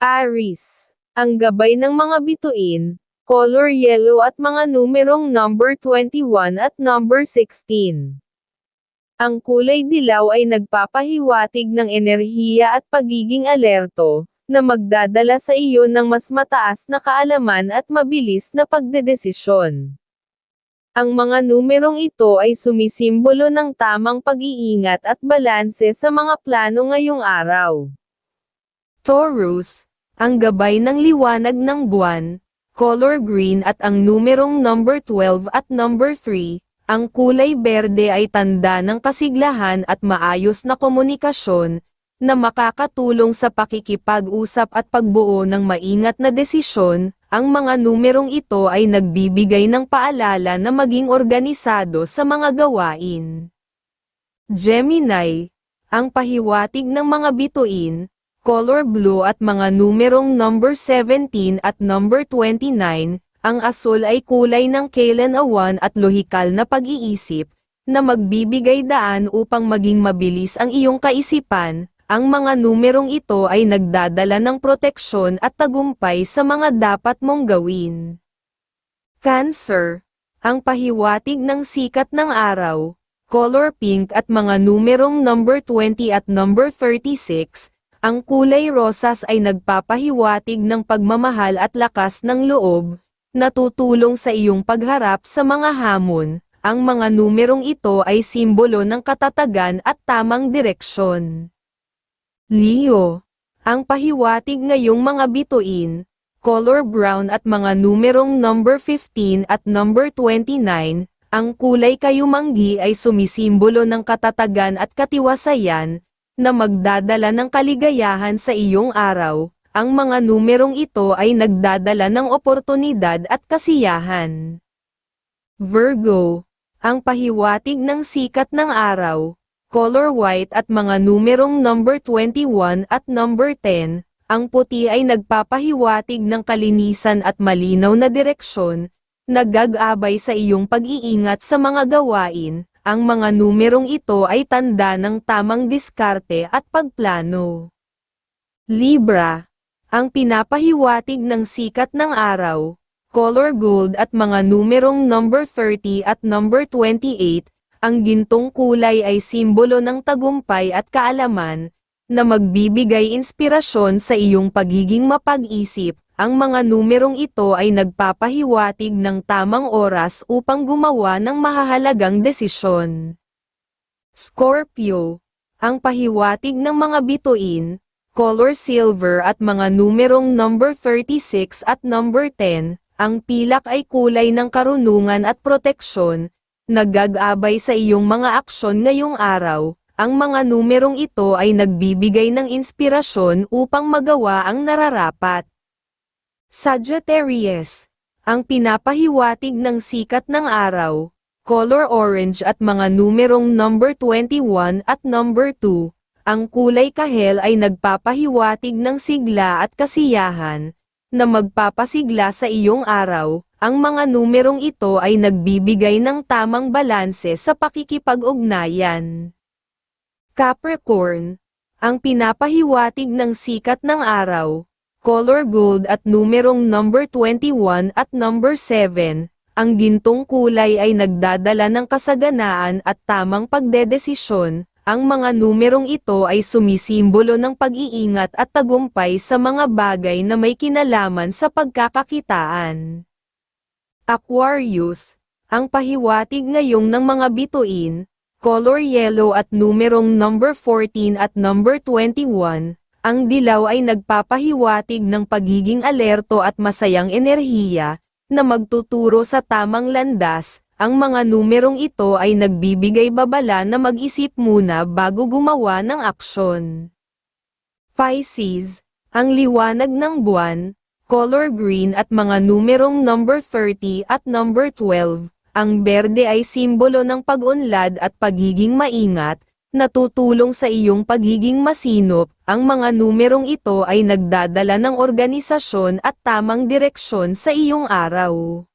Aris. Ang gabay ng mga bituin, color yellow at mga numerong number 21 at number 16. Ang kulay dilaw ay nagpapahiwatig ng enerhiya at pagiging alerto, na magdadala sa iyo ng mas mataas na kaalaman at mabilis na pagdedesisyon. Ang mga numerong ito ay sumisimbolo ng tamang pag-iingat at balanse sa mga plano ngayong araw. Taurus, ang gabay ng liwanag ng buwan, color green at ang numerong number 12 at number 3, ang kulay berde ay tanda ng kasiglahan at maayos na komunikasyon, na makakatulong sa pakikipag-usap at pagbuo ng maingat na desisyon, ang mga numerong ito ay nagbibigay ng paalala na maging organisado sa mga gawain. Gemini, ang pahiwatig ng mga bituin, color blue at mga numerong number 17 at number 29, ang asul ay kulay ng kailan-awan at lohikal na pag-iisip, na magbibigay daan upang maging mabilis ang iyong kaisipan, ang mga numerong ito ay nagdadala ng proteksyon at tagumpay sa mga dapat mong gawin. Cancer, ang pahiwatig ng sikat ng araw, color pink at mga numerong number 20 at number 36, ang kulay rosas ay nagpapahiwatig ng pagmamahal at lakas ng loob, natutulong sa iyong pagharap sa mga hamon, ang mga numerong ito ay simbolo ng katatagan at tamang direksyon. Leo, ang pahiwatig ngayong mga bituin, color brown at mga numerong number 15 at number 29, ang kulay kayumanggi ay sumisimbolo ng katatagan at katiwasayan, na magdadala ng kaligayahan sa iyong araw, ang mga numerong ito ay nagdadala ng oportunidad at kasiyahan. Virgo, ang pahiwatig ng sikat ng araw, color white at mga numerong number 21 at number 10, ang puti ay nagpapahiwatig ng kalinisan at malinaw na direksyon, nagagabay sa iyong pag-iingat sa mga gawain, ang mga numerong ito ay tanda ng tamang diskarte at pagplano. Libra, ang pinapahiwatig ng sikat ng araw, color gold at mga numerong number 30 at number 28, ang gintong kulay ay simbolo ng tagumpay at kaalaman, na magbibigay inspirasyon sa iyong pagiging mapag-isip, ang mga numerong ito ay nagpapahiwatig ng tamang oras upang gumawa ng mahahalagang desisyon. Scorpio, ang pahiwatig ng mga bituin, color silver at mga numerong number 36 at number 10, ang pilak ay kulay ng karunungan at proteksyon, nagagabay sa iyong mga aksyon ngayong araw, ang mga numerong ito ay nagbibigay ng inspirasyon upang magawa ang nararapat. Sagittarius, ang pinapahiwatig ng sikat ng araw, color orange at mga numerong number 21 at number 2, ang kulay kahel ay nagpapahiwatig ng sigla at kasiyahan, na magpapasigla sa iyong araw, ang mga numerong ito ay nagbibigay ng tamang balanse sa pakikipag-ugnayan. Capricorn, ang pinapahiwatig ng sikat ng araw, color gold at numerong number 21 at number 7, ang gintong kulay ay nagdadala ng kasaganaan at tamang pagdedesisyon, ang mga numerong ito ay sumisimbolo ng pag-iingat at tagumpay sa mga bagay na may kinalaman sa pagkakakitaan. Aquarius, ang pahiwatig ngayong ng mga bituin, color yellow at numerong number 14 at number 21, ang dilaw ay nagpapahiwatig ng pagiging alerto at masayang enerhiya, na magtuturo sa tamang landas, ang mga numerong ito ay nagbibigay babala na mag-isip muna bago gumawa ng aksyon. Pisces, ang liwanag ng buwan, color green at mga numerong number 30 at number 12, ang berde ay simbolo ng pag-unlad at pagiging maingat, natutulong sa iyong pagiging masinop, ang mga numerong ito ay nagdadala ng organisasyon at tamang direksyon sa iyong araw.